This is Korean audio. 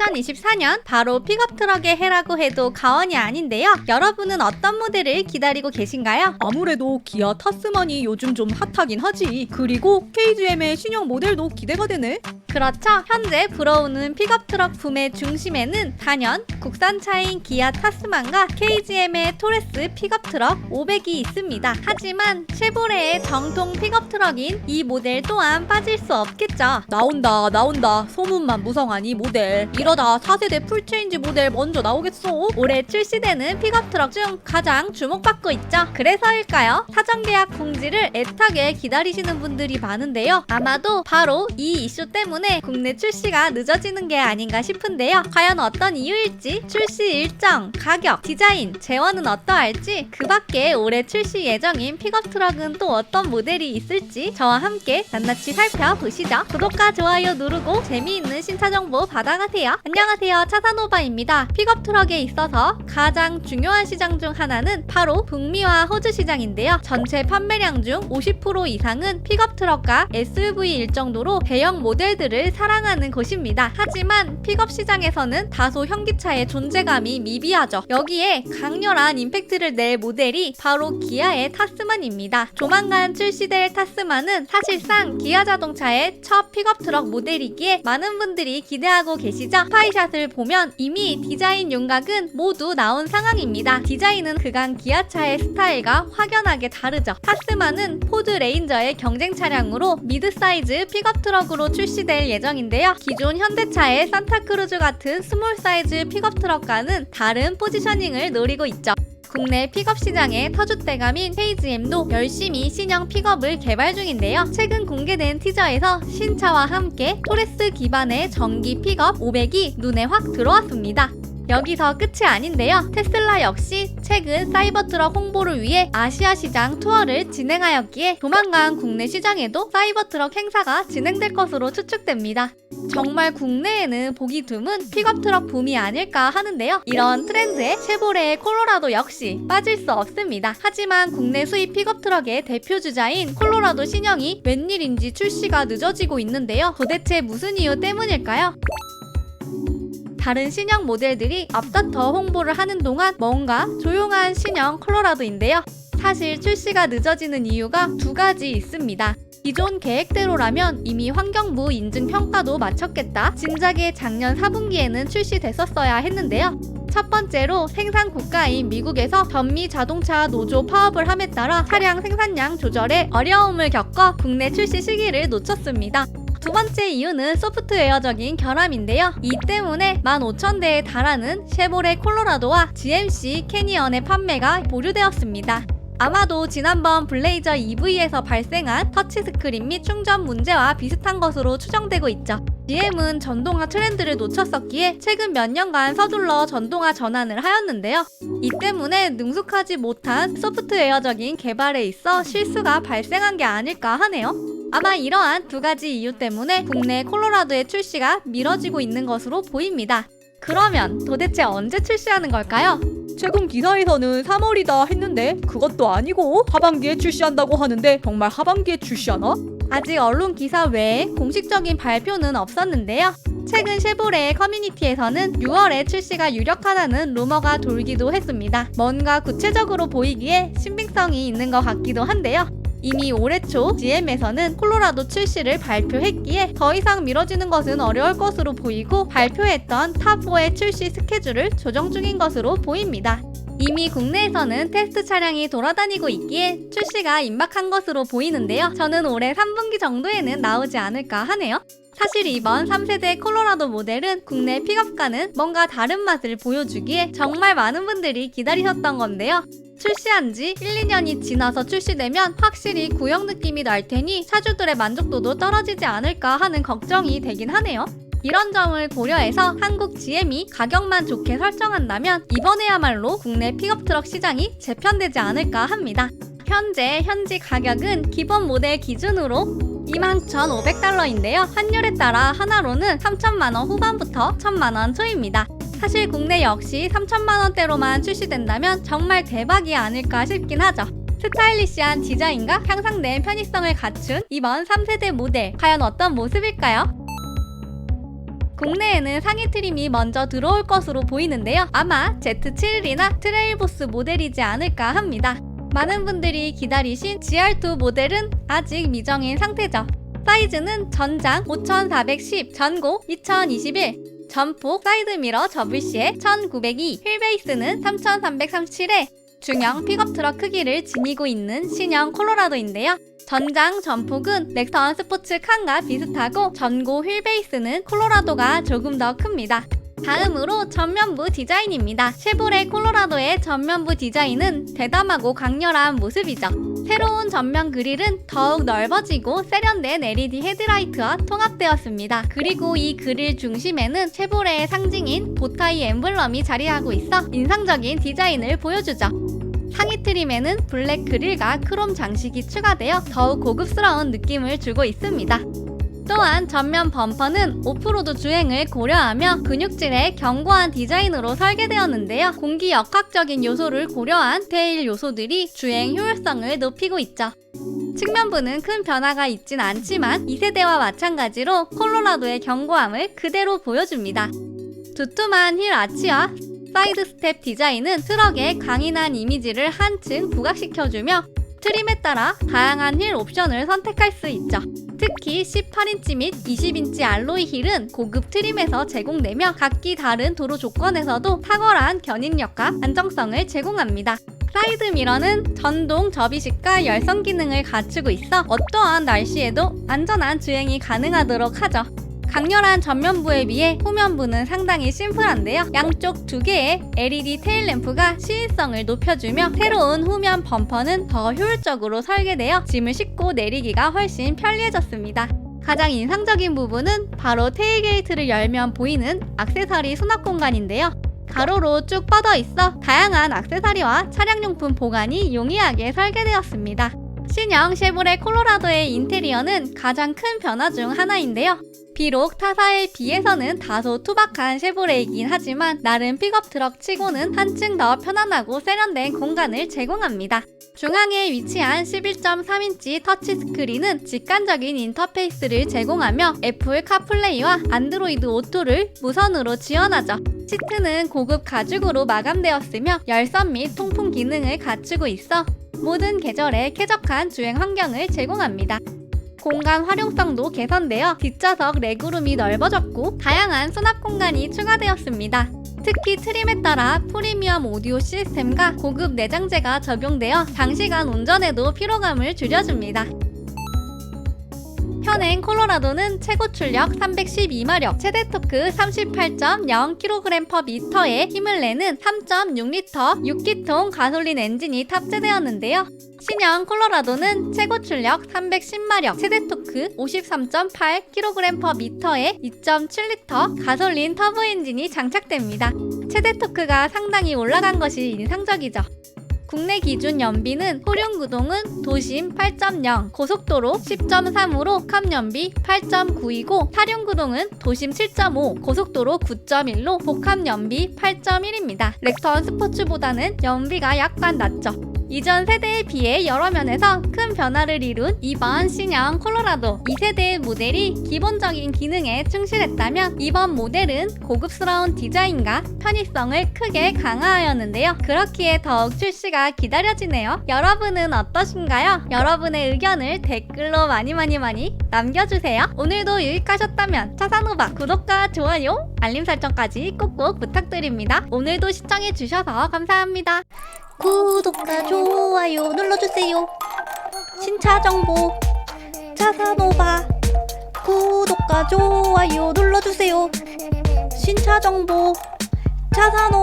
2024년 바로 픽업 트럭의 해라고 해도 과언이 아닌데요. 여러분은 어떤 모델을 기다리고 계신가요? 아무래도 기아 타스만이 요즘 좀 핫하긴 하지. 그리고 KGM의 신형 모델도 기대가 되네. 그렇죠. 현재 불어오는 픽업 트럭 붐의 중심에는 단연 국산차인 기아 타스만과 KGM의 토레스 픽업 트럭 500이 있습니다. 하지만 쉐보레의 정통 픽업 트럭인 이 모델 또한 빠질 수 없겠죠. 나온다, 나온다. 소문만 무성하니 모델. 이 러다 4세대 풀체인지 모델 먼저 나오겠어. 올해 출시되는 픽업 트럭 중 가장 주목받고 있죠. 그래서일까요? 사전 계약 공지를 애타게 기다리시는 분들이 많은데요. 아마도 바로 이 이슈 때문에 국내 출시가 늦어지는 게 아닌가 싶은데요. 과연 어떤 이유일지, 출시 일정, 가격, 디자인, 재원은 어떠할지, 그 밖에 올해 출시 예정인 픽업 트럭은 또 어떤 모델이 있을지 저와 함께 낱낱이 살펴보시죠. 구독과 좋아요 누르고 재미있는 신차 정보 받아가세요. 안녕하세요. 차산오바입니다. 픽업 트럭에 있어서 가장 중요한 시장 중 하나는 바로 북미와 호주 시장인데요. 전체 판매량 중 50% 이상은 픽업 트럭과 SUV일 정도로 대형 모델들을 사랑하는 곳입니다. 하지만 픽업 시장에서는 다소 현기차의 존재감이 미비하죠. 여기에 강렬한 임팩트를 낼 모델이 바로 기아의 타스만입니다. 조만간 출시될 타스만은 사실상 기아 자동차의 첫 픽업 트럭 모델이기에 많은 분들이 기대하고 계시죠? 스파이샷을 보면 이미 디자인 윤곽은 모두 나온 상황입니다. 디자인은 그간 기아차의 스타일과 확연하게 다르죠. 타스만은 포드 레인저의 경쟁 차량으로 미드 사이즈 픽업 트럭으로 출시될 예정인데요. 기존 현대차의 산타크루즈 같은 스몰 사이즈 픽업 트럭과는 다른 포지셔닝을 노리고 있죠. 국내 픽업 시장의 터줏대감인 KGM도 열심히 신형 픽업을 개발 중인데요. 최근 공개된 티저에서 신차와 함께 토레스 기반의 전기 픽업 500이 눈에 확 들어왔습니다. 여기서 끝이 아닌데요. 테슬라 역시 최근 사이버트럭 홍보를 위해 아시아 시장 투어를 진행하였기에 조만간 국내 시장에도 사이버트럭 행사가 진행될 것으로 추측됩니다. 정말 국내에는 보기 드문 픽업 트럭 붐이 아닐까 하는데요. 이런 트렌드에 쉐보레의 콜로라도 역시 빠질 수 없습니다. 하지만 국내 수입 픽업 트럭의 대표 주자인 콜로라도 신형이 웬일인지 출시가 늦어지고 있는데요. 도대체 무슨 이유 때문일까요? 다른 신형 모델들이 앞다퉈 홍보를 하는 동안 뭔가 조용한 신형 콜로라도인데요. 사실 출시가 늦어지는 이유가 두 가지 있습니다. 기존 계획대로라면 이미 환경부 인증 평가도 마쳤겠다. 진작에 작년 4분기에는 출시됐었어야 했는데요. 첫 번째로 생산 국가인 미국에서 전미 자동차 노조 파업을 함에 따라 차량 생산량 조절에 어려움을 겪어 국내 출시 시기를 놓쳤습니다. 두 번째 이유는 소프트웨어적인 결함인데요. 이 때문에 15,000대에 달하는 쉐보레 콜로라도와 GMC 캐니언의 판매가 보류되었습니다. 아마도 지난번 블레이저 EV에서 발생한 터치스크린 및 충전 문제와 비슷한 것으로 추정되고 있죠. GM은 전동화 트렌드를 놓쳤었기에 최근 몇 년간 서둘러 전동화 전환을 하였는데요. 이 때문에 능숙하지 못한 소프트웨어적인 개발에 있어 실수가 발생한 게 아닐까 하네요. 아마 이러한 두 가지 이유 때문에 국내 콜로라도의 출시가 미뤄지고 있는 것으로 보입니다. 그러면 도대체 언제 출시하는 걸까요? 최근 기사에서는 3월이다 했는데 그것도 아니고 하반기에 출시한다고 하는데 정말 하반기에 출시하나? 아직 언론 기사 외에 공식적인 발표는 없었는데요. 최근 쉐보레의 커뮤니티에서는 6월에 출시가 유력하다는 루머가 돌기도 했습니다. 뭔가 구체적으로 보이기에 신빙성이 있는 것 같기도 한데요. 이미 올해 초 GM에서는 콜로라도 출시를 발표했기에 더 이상 미뤄지는 것은 어려울 것으로 보이고 발표했던 탑4의 출시 스케줄을 조정 중인 것으로 보입니다. 이미 국내에서는 테스트 차량이 돌아다니고 있기에 출시가 임박한 것으로 보이는데요. 저는 올해 3분기 정도에는 나오지 않을까 하네요. 사실 이번 3세대 콜로라도 모델은 국내 픽업과는 뭔가 다른 맛을 보여주기에 정말 많은 분들이 기다리셨던 건데요. 출시한 지 1, 2년이 지나서 출시되면 확실히 구형 느낌이 날 테니 차주들의 만족도도 떨어지지 않을까 하는 걱정이 되긴 하네요. 이런 점을 고려해서 한국 GM이 가격만 좋게 설정한다면 이번에야말로 국내 픽업 트럭 시장이 재편되지 않을까 합니다. 현재 현지 가격은 기본 모델 기준으로 21,500달러인데요. 환율에 따라 하나로는 3천만원 후반부터 1천만원 초입니다. 사실 국내 역시 3천만 원대로만 출시된다면 정말 대박이 아닐까 싶긴 하죠. 스타일리시한 디자인과 향상된 편의성을 갖춘 이번 3세대 모델 과연 어떤 모습일까요? 국내에는 상위 트림이 먼저 들어올 것으로 보이는데요. 아마 Z71이나 트레일보스 모델이지 않을까 합니다. 많은 분들이 기다리신 GR2 모델은 아직 미정인 상태죠. 사이즈는 전장 5410, 전고 2021, 전폭 사이드미러 접을시에 1902, 휠베이스는 3337에 중형 픽업 트럭 크기를 지니고 있는 신형 콜로라도인데요. 전장 전폭은 넥선 스포츠 칸과 비슷하고 전고 휠베이스는 콜로라도가 조금 더 큽니다. 다음으로 전면부 디자인입니다. 쉐보레 콜로라도의 전면부 디자인은 대담하고 강렬한 모습이죠. 새로운 전면 그릴은 더욱 넓어지고 세련된 LED 헤드라이트와 통합되었습니다. 그리고 이 그릴 중심에는 쉐보레의 상징인 보타이 엠블럼이 자리하고 있어 인상적인 디자인을 보여주죠. 상위 트림에는 블랙 그릴과 크롬 장식이 추가되어 더욱 고급스러운 느낌을 주고 있습니다. 또한 전면 범퍼는 오프로드 주행을 고려하며 근육질의 견고한 디자인으로 설계되었는데요. 공기 역학적인 요소를 고려한 테일 요소들이 주행 효율성을 높이고 있죠. 측면부는 큰 변화가 있진 않지만 2세대와 마찬가지로 콜로라도의 견고함을 그대로 보여줍니다. 두툼한 휠 아치와 사이드 스텝 디자인은 트럭의 강인한 이미지를 한층 부각시켜주며 트림에 따라 다양한 휠 옵션을 선택할 수 있죠. 특히 18인치 및 20인치 알로이 힐은 고급 트림에서 제공되며 각기 다른 도로 조건에서도 탁월한 견인력과 안정성을 제공합니다. 사이드 미러는 전동 접이식과 열선 기능을 갖추고 있어 어떠한 날씨에도 안전한 주행이 가능하도록 하죠. 강렬한 전면부에 비해 후면부는 상당히 심플한데요. 양쪽 두 개의 LED 테일 램프가 시인성을 높여주며 새로운 후면 범퍼는 더 효율적으로 설계되어 짐을 싣고 내리기가 훨씬 편리해졌습니다. 가장 인상적인 부분은 바로 테일 게이트를 열면 보이는 악세사리 수납 공간인데요. 가로로 쭉 뻗어 있어 다양한 악세사리와 차량용품 보관이 용이하게 설계되었습니다. 신형 쉐보레 콜로라도의 인테리어는 가장 큰 변화 중 하나인데요. 비록 타사에 비해서는 다소 투박한 쉐보레이긴 하지만 나름 픽업 트럭 치고는 한층 더 편안하고 세련된 공간을 제공합니다. 중앙에 위치한 11.3인치 터치 스크린은 직관적인 인터페이스를 제공하며 애플 카플레이와 안드로이드 오토를 무선으로 지원하죠. 시트는 고급 가죽으로 마감되었으며 열선 및 통풍 기능을 갖추고 있어 모든 계절에 쾌적한 주행 환경을 제공합니다. 공간 활용성도 개선되어 뒷좌석 레그룸이 넓어졌고 다양한 수납 공간이 추가되었습니다. 특히 트림에 따라 프리미엄 오디오 시스템과 고급 내장재가 적용되어 장시간 운전에도 피로감을 줄여줍니다. 현행 콜로라도는 최고 출력 312마력, 최대 토크 38.0kg/m에 힘을 내는 3.6L 6기통 가솔린 엔진이 탑재되었는데요. 신형 콜로라도는 최고 출력 310마력, 최대 토크 53.8kg/m에 2.7L 가솔린 터보 엔진이 장착됩니다. 최대 토크가 상당히 올라간 것이 인상적이죠. 국내 기준 연비는 호륜 구동은 도심 8.0, 고속도로 10.3으로 복합 연비 8.9이고 사륜 구동은 도심 7.5, 고속도로 9.1로 복합 연비 8.1입니다. 렉턴 스포츠보다는 연비가 약간 낮죠. 이전 세대에 비해 여러 면에서 큰 변화를 이룬 이번 신형 콜로라도 2세대의 모델이 기본적인 기능에 충실했다면 이번 모델은 고급스러운 디자인과 편의성을 크게 강화하였는데요. 그렇기에 더욱 출시가 기다려지네요. 여러분은 어떠신가요? 여러분의 의견을 댓글로 많이 많이 많이 남겨주세요. 오늘도 유익하셨다면 차산호박 구독과 좋아요, 알림 설정까지 꼭꼭 부탁드립니다. 오늘도 시청해주셔서 감사합니다. 구독과 좋아요 눌러주세요. 신차 정보 차산오바 구독과 좋아요 눌러주세요. 신차 정보 차산오